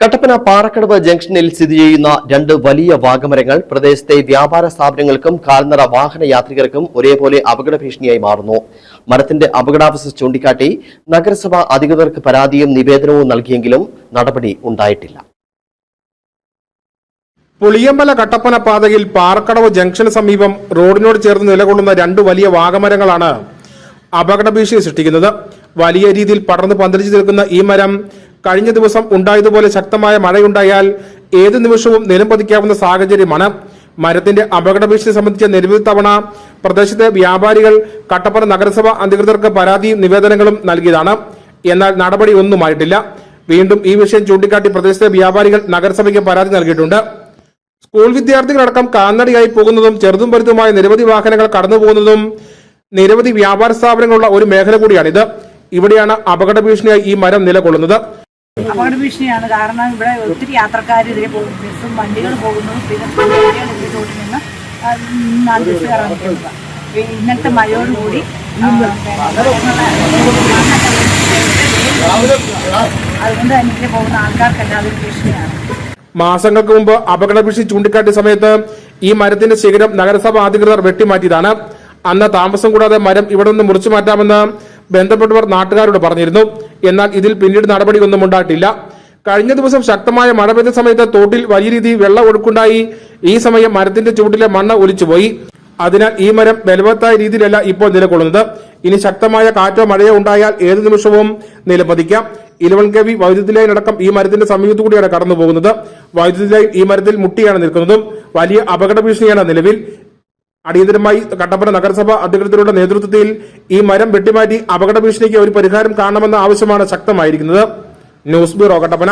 കട്ടപ്പന പാറക്കടവ് ജംഗ്ഷനിൽ സ്ഥിതി ചെയ്യുന്ന രണ്ട് വലിയ വാഗമരങ്ങൾ പ്രദേശത്തെ വ്യാപാര സ്ഥാപനങ്ങൾക്കും കാൽനട വാഹന യാത്രികർക്കും ഒരേപോലെ അപകട ഭീഷണിയായി മാറുന്നു. മരത്തിന്റെ അപകടാവസ്ഥ ചൂണ്ടിക്കാട്ടി നഗരസഭ അധികൃതർക്ക് പരാതിയും നിവേദനവും നൽകിയെങ്കിലും നടപടി ഉണ്ടായിട്ടില്ല. പുളിയമ്പല കട്ടപ്പന പാതയിൽ പാറക്കടവ് ജംഗ്ഷന് സമീപം റോഡിനോട് ചേർന്ന് നിലകൊള്ളുന്ന രണ്ട് വലിയ വാഗമരങ്ങളാണ് അപകട ഭീഷണി സൃഷ്ടിക്കുന്നത്. വലിയ രീതിയിൽ പടർന്ന് പന്തലിച്ചു നിൽക്കുന്ന ഈ മരം കഴിഞ്ഞ ദിവസം ഉണ്ടായതുപോലെ ശക്തമായ മഴയുണ്ടായാൽ ഏത് നിമിഷവും നിലം പതിക്കാവുന്ന സാഹചര്യമാണ്. മരത്തിന്റെ അപകട ഭീഷണി സംബന്ധിച്ച നിരവധി തവണ പ്രദേശത്തെ വ്യാപാരികൾ കട്ടപ്പന നഗരസഭ അധികൃതർക്ക് പരാതിയും നിവേദനങ്ങളും നൽകിയതാണ്. എന്നാൽ നടപടി ഒന്നുമായിട്ടില്ല വീണ്ടും ഈ വിഷയം ചൂണ്ടിക്കാട്ടി പ്രദേശത്തെ വ്യാപാരികൾ നഗരസഭയ്ക്ക് പരാതി നൽകിയിട്ടുണ്ട്. സ്കൂൾ വിദ്യാർത്ഥികളടക്കം കാന്നടിയായി പോകുന്നതും ചെറുതും വലുതുമായ നിരവധി വാഹനങ്ങൾ കടന്നുപോകുന്നതും നിരവധി വ്യാപാര സ്ഥാപനങ്ങളുള്ള ഒരു മേഖല കൂടിയാണിത്. ഇവിടെയാണ് അപകട ഭീഷണിയായി ഈ മരം നിലകൊള്ളുന്നത്. അപകട ഭീഷണിയാണ്. കാരണം ഇവിടെ ഒത്തിരി യാത്രക്കാർ ഇതിലെ പോകും. ബസ്സും വണ്ടികൾ പോകുന്നു. പിന്നെ സ്കൂളുകൾ ഇതിൽ നിന്ന് നാല് ഇന്നത്തെ മഴയോടുകൂടി അതുകൊണ്ട് തന്നെ ഇതിൽ പോകുന്ന ആൾക്കാർക്കെല്ലാം അതൊരു ഭീഷണിയാണ്. മാസങ്ങൾക്ക് മുമ്പ് അപകട ഭീഷണി ചൂണ്ടിക്കാട്ടിയ സമയത്ത് ഈ മരത്തിന്റെ ശിഖരം നഗരസഭ അധികൃതർ വെട്ടിമാറ്റിയതാണ്. അന്ന് താമസം കൂടാതെ മരം ഇവിടെ നിന്ന് മുറിച്ചു മാറ്റാമെന്ന് ബന്ധപ്പെട്ടവർ നാട്ടുകാരോട് പറഞ്ഞിരുന്നു. എന്നാൽ ഇതിൽ പിന്നീട് നടപടിയൊന്നും ഉണ്ടായിട്ടില്ല. കഴിഞ്ഞ ദിവസം ശക്തമായ മഴ പെയ്ത സമയത്ത് തോട്ടിൽ വലിയ രീതിയിൽ വെള്ളം ഒഴുക്കുണ്ടായി. ഈ സമയം മരത്തിന്റെ ചുവട്ടിലെ മണ്ണ് ഒലിച്ചുപോയി. അതിനാൽ ഈ മരം ബലവത്തായ രീതിയിലല്ല ഇപ്പോൾ നിലകൊള്ളുന്നത്. ഇനി ശക്തമായ കാറ്റോ മഴയോ ഉണ്ടായാൽ ഏത് നിമിഷവും നിലപതിക്കാം. ഇലവൻ കവി വൈദ്യുതി ലൈൻ അടക്കം ഈ മരത്തിന്റെ സമീപത്തു കൂടിയാണ് കടന്നുപോകുന്നത്. വൈദ്യുതി ലൈൻ ഈ മരത്തിൽ മുട്ടിയാണ് നിൽക്കുന്നതും. വലിയ അപകട ഭീഷണിയാണ് നിലവിൽ. അടിയന്തരമായി കട്ടപ്പന നഗരസഭ അധികൃതരുടെ നേതൃത്വത്തിൽ ഈ മരം വെട്ടിമാറ്റി അപകട ഭീഷണിക്ക് ഒരു പരിഹാരം കാണണമെന്ന ആവശ്യമാണ് ശക്തമായിരിക്കുന്നത്. News bureau Kattappana.